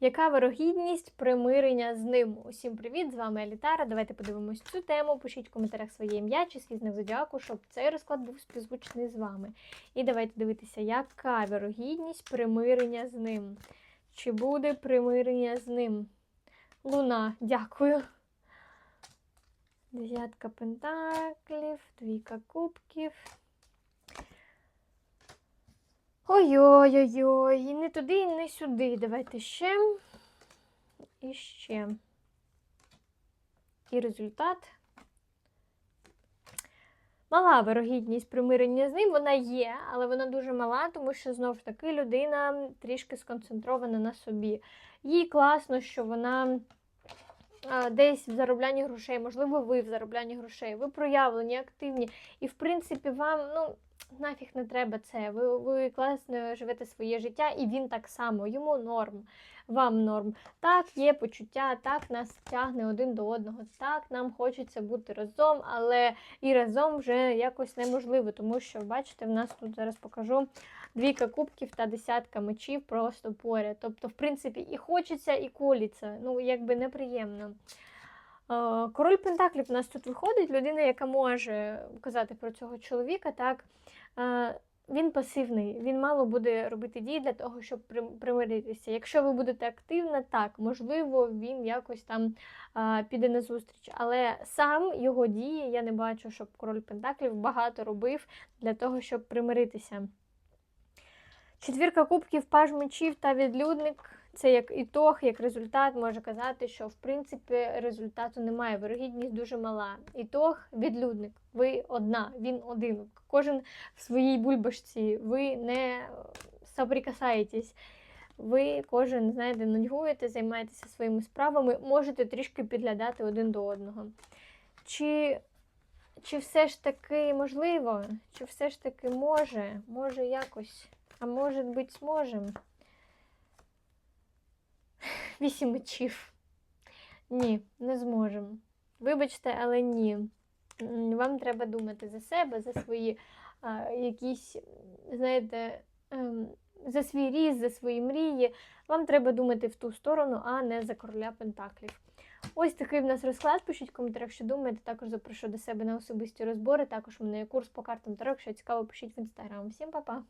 Яка вирогідність примирення з ним? Усім привіт! З вами Елітара. Давайте подивимось цю тему. Пишіть в коментарях своє ім'я чи свій знак зодіаку, щоб цей розклад був співзвучний з вами. І давайте дивитися, яка вирогідність примирення з ним. Чи буде примирення з ним? Луна, дякую. Дев'ятка пентаклів, двійка кубків. Ой-ой-ой, і не туди, і не сюди. Давайте ще. І ще. І результат. Мала вирогідність примирення з ним, вона є, але вона дуже мала, тому що знову ж таки людина трішки сконцентрована на собі. Їй класно, що вона десь в зароблянні грошей, можливо, ви в зароблянні грошей, ви проявлені, активні. І, в принципі, вам, ну, нафіг не треба це. Ви, ви класно живете своє життя, і він так само, йому норм, вам норм. Так, є почуття, так нас тягне один до одного, так, нам хочеться бути разом, але і разом вже якось неможливо, тому що, бачите, в нас тут зараз покажу. Двійка кубків та десятка мечів просто поряд. Тобто, в принципі, і хочеться, і коліться. Ну, якби неприємно. Король Пентаклів у нас тут виходить, людина, яка може казати про цього чоловіка, так. Він пасивний, він мало буде робити дії для того, щоб примиритися. Якщо ви будете активна, так, можливо, він якось там піде на зустріч. Але сам його дії я не бачу, щоб король Пентаклів багато робив для того, щоб примиритися. Четвірка кубків, паж мечів та відлюдник. Це як ітог, як результат може казати, що в принципі результату немає. Вирогідність дуже мала. Ітог відлюдник. Ви одна, він один. Кожен в своїй бульбашці. Ви не соприкасаєтесь. Ви кожен, знаєте, нудьгуєте, займаєтеся своїми справами, можете трішки підглядати один до одного. Чи, чи все ж таки можливо? Чи все ж таки може? Може якось? А може бути, зможемо? Вісім мечів. Ні, не зможемо. Вибачте, але ні. Вам треба думати за себе, за свої а, якісь, знаєте, ем, за свій ріст, за свої мрії. Вам треба думати в ту сторону, а не за короля Пентаклів. Ось такий в нас розклад. Пишіть в коментарях, що думаєте. Також запрошую до себе на особисті розбори. Також у мене є курс по картам Таро. Якщо цікаво, пишіть в інстаграм. Всім па-па!